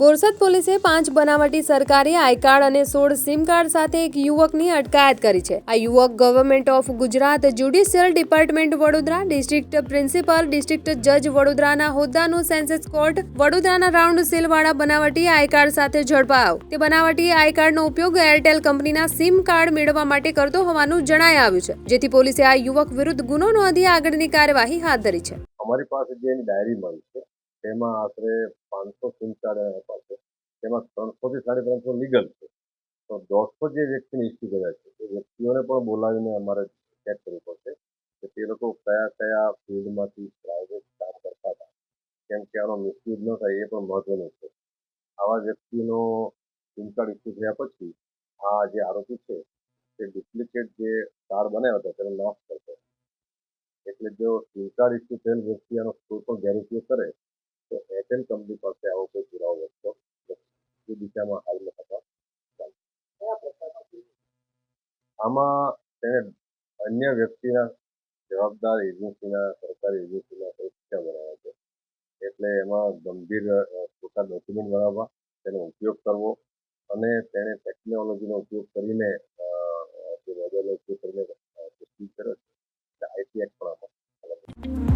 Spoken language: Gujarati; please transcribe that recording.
બોરસદ પોલીસે પાંચ બનાવટી સરકારી આઈ કાર્ડ અને સોળ સિમ કાર્ડ સાથે એક યુવકની અટકાયત કરી છે. આ યુવક government of Gujarat judicial department Vadodara, district principal, district જજ વડોદરાના હોદ્દાનું સેન્સેસ કોર્ટ, વડોદરાના રાઉન્ડ સીલવાળા બનાવટી આઈ કાર્ડ સાથે ઝડપાયો. તે બનાવટી આઈ કાર્ડનો ઉપયોગ એરટેલ કંપનીના સિમ કાર્ડ મેળવવા માટે કરતો હોવાનું જણાય આવ્યું છે. જેથી પોલીસે આ યુવક વિરુદ્ધ ગુનો નોંધી આગળની કાર્યવાહી હાથ ધરી છે. અમારી પાસે જે ડાયરી મળી છે તેમાં આશરે પાંચસો સિમ કાર્ડ છે. તેમાં ત્રણસોથી સાડી ત્રણસો લીગલ છે. તો દોઢસો જે વ્યક્તિને ઇસ્યુ કર્યા છે, એ વ્યક્તિઓને પણ બોલાવીને અમારે ચેક કરવું પડશે કે તે લોકો કયા કયા ફિલ્ડમાંથી પ્રાઇવેટ કામ કરતા હતા. કેમ કે આનો મિસયુઝ ન થાય એ પણ મહત્વનું છે. આવા વ્યક્તિનો સિમ કાર્ડ ઇસ્યુ થયા પછી આ જે આરોપી છે, તે ડુપ્લિકેટ જે કાર્ડ બનાવ્યા હતા, તેનો નાશ કરતો એટલે જો સિમ કાર્ડ ઇસ્યુ થયેલ વ્યક્તિ આનો કોઈ પણ ગેરઉપયોગ કરે તો એરટેલ કંપની પાસે આવો કોઈ પુરાવો વધતો એ દિશામાં હાલમાં હતા. આમાં તેને અન્ય વ્યક્તિના જવાબદાર એજન્સીના, સરકારી એજન્સીના પરીક્ષા બનાવ્યા છે. એટલે એમાં ગંભીર ખોટા ડોક્યુમેન્ટ બનાવવા, તેનો ઉપયોગ કરવો અને તેણે ટેકનોલોજીનો ઉપયોગ કરીને જે મોબાઈલનો ઉપયોગ કરીને કર્યો છે. આઈટી એક્ટ પણ